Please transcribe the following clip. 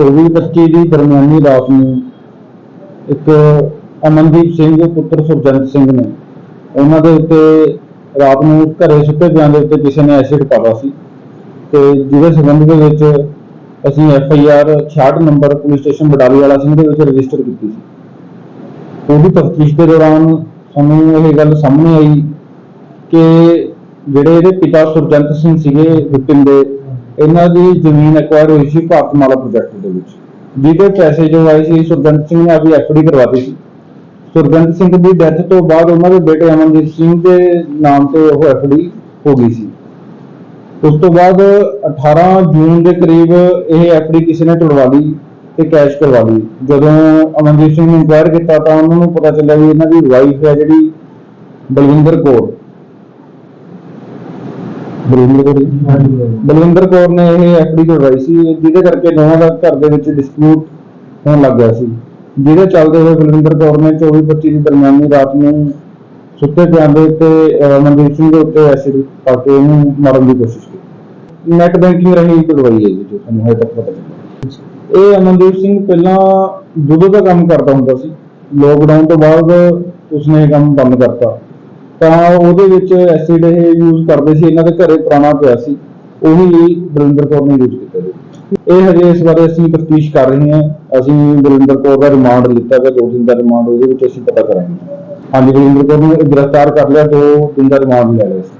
24-25 ਦੀ ਦਰਮਿਆਨੀ ਰਾਤ ਨੂੰ ਇੱਕ ਅਮਨਦੀਪ ਸਿੰਘ, ਪੁੱਤਰ ਸੁਰਜੰਤ ਸਿੰਘ ਨੇ ਉਹਨਾਂ ਦੇ ਉੱਤੇ ਰਾਤ ਨੂੰ ਘਰੇ ਸੁੱਤੇ ਪਿਆਂ ਦੇ ਉੱਤੇ ਕਿਸੇ ਨੇ ਐਸਿਡ ਪਾਇਆ ਸੀ ਤੇ ਜਿਹਦੇ ਸੰਬੰਧ ਦੇ ਵਿੱਚ ਅਸੀਂ F I R 66 number police station Badali ਵਾਲਾ ਸਿੰਘ ਦੇ ਵਿੱਚ ਰਜਿਸਟਰ ਕੀਤੀ ਸੀ। ਉਹਦੀ ਤਫਤੀਸ਼ ਦੇ ਦੌਰਾਨ ਸਾਨੂੰ ਇਹ ਗੱਲ ਸਾਹਮਣੇ ਆਈ ਕਿ ਜਿਹੜੇ ਇਹਦੇ ਪਿਤਾ ਸੁਰਜੰਤ ਸਿੰਘ ਸੀਗੇ ਵਿਕਟਿਮ ਦੇ ਇਹਨਾਂ ਦੀ ਜ਼ਮੀਨ ਐਕਵਾਇਰ ਹੋਈ ਸੀ ਭਾਰਤਮਾਲਾ ਪ੍ਰੋਜੈਕਟ ਦੇ ਵਿੱਚ, ਜਿਹਦੇ ਪੈਸੇ ਜੋ ਆਏ ਸੀ ਸੁਰਗੰਤ ਸਿੰਘ ਨੇ ਆਪਣੀ ਐਫਡੀ ਕਰਵਾਤੀ ਸੀ। ਸੁਰਗੰਤ ਸਿੰਘ ਦੀ ਡੈਥ ਤੋਂ ਬਾਅਦ ਉਹਨਾਂ ਦੇ ਬੇਟੇ ਅਮਨਦੀਪ ਸਿੰਘ ਦੇ ਨਾਮ ਤੇ ਉਹ ਐਫਡੀ ਹੋ ਗਈ ਸੀ। ਉਸ ਤੋਂ ਬਾਅਦ 18 ਜੂਨ ਦੇ ਕਰੀਬ ਇਹ ਐਫਡੀ ਕਿਸੇ ਨੇ ਤੁੜਵਾ ਲਈ ਤੇ ਕੈਸ਼ ਕਰਵਾ ਲਈ। ਜਦੋਂ ਅਮਨਦੀਪ ਸਿੰਘ ਨੇ ਇਨਕੁਆਇਰ ਕੀਤਾ ਤਾਂ ਉਹਨਾਂ ਨੂੰ ਪਤਾ ਚੱਲਿਆ ਵੀ ਇਹਨਾਂ ਦੀ ਵਾਈਫ ਹੈ ਜਿਹੜੀ ਬਲਵਿੰਦਰ ਕੌਰ। ਬਲਵਿੰਦਰ ਕੌਰ ਜੀ? ਬਲਵਿੰਦਰ ਕੌਰ ਨੇ ਇਹ ਐਫਡੀ ਕਰਵਾਈ ਸੀ ਜਿਹਦੇ ਕਰਕੇ ਦੋਵਾਂ ਦਾ ਘਰ ਦੇ ਵਿੱਚ ਡਿਸਪਿਊਟ ਹੋਣ ਲੱਗ ਗਿਆ ਸੀ। ਜਿਹਦੇ ਚੱਲਦੇ ਹੋਏ ਬਲਵਿੰਦਰ ਕੌਰ ਨੇ 24-25 ਦੀ ਦਰਮਿਆਨੀ ਰਾਤ ਨੂੰ ਸੁੱਤੇ ਪਿਆਂ ਦੇ ਉੱਤੇ ਅਹ, ਮਨਦੀਪ ਸਿੰਘ ਦੇ ਉੱਤੇ ਐਸਿਡ ਪਾ ਕੇ ਉਹਨੂੰ ਮਾਰਨ ਦੀ ਕੋਸ਼ਿਸ਼ ਕੀਤੀ। ਨੈਟ ਬੈਂਕਿੰਗ ਰਾਹੀਂ ਕਰਵਾਈ ਹੈ ਜੀ ਜੋ ਸਾਨੂੰ ਹਜੇ ਤੱਕ ਪਤਾ ਚੱਲਿਆ। ਇਹ ਅਮਨਦੀਪ ਸਿੰਘ ਪਹਿਲਾਂ ਦੁੱਧ ਦਾ ਕੰਮ ਕਰਦਾ ਹੁੰਦਾ ਸੀ ਲੋਕਡਾਊਨ ਤੋਂ ਬਾਅਦ ਉਸਨੇ ਇਹ ਕੰਮ ਬੰਦ ਕਰਤਾ। ਤਾਂ ਉਹਦੇ ਵਿੱਚ ਐਸਿਡ ਇਹ ਯੂਜ਼ ਕਰਦੇ ਸੀ, ਇਹਨਾਂ ਦੇ ਘਰੇ ਪੁਰਾਣਾ ਪਿਆ ਸੀ। ਉਹੀ ਬਲਵਿੰਦਰ ਕੌਰ ਨੇ ਯੂਜ਼ ਕੀਤਾ ਜੀ। ਇਹ ਹਜੇ ਇਸ ਬਾਰੇ ਅਸੀਂ ਤਫਤੀਸ਼ ਕਰ ਰਹੇ ਹਾਂ। ਅਸੀਂ ਬਲਵਿੰਦਰ ਕੌਰ ਦਾ ਰਿਮਾਂਡ ਲਿੱਤਾ ਗਿਆ, ਦੋ ਦਿਨ ਦਾ ਰਿਮਾਂਡ ਉਹਦੇ ਵਿੱਚ ਅਸੀਂ ਪਤਾ ਕਰਾਂਗੇ। ਹਾਂਜੀ, ਬਲਵਿੰਦਰ ਕੌਰ ਨੂੰ ਗ੍ਰਿਫਤਾਰ ਕਰ ਲਿਆ ਦੋ ਦਿਨ ਦਾ ਰਿਮਾਂਡ ਲੈ ਲਿਆ ਸੀ।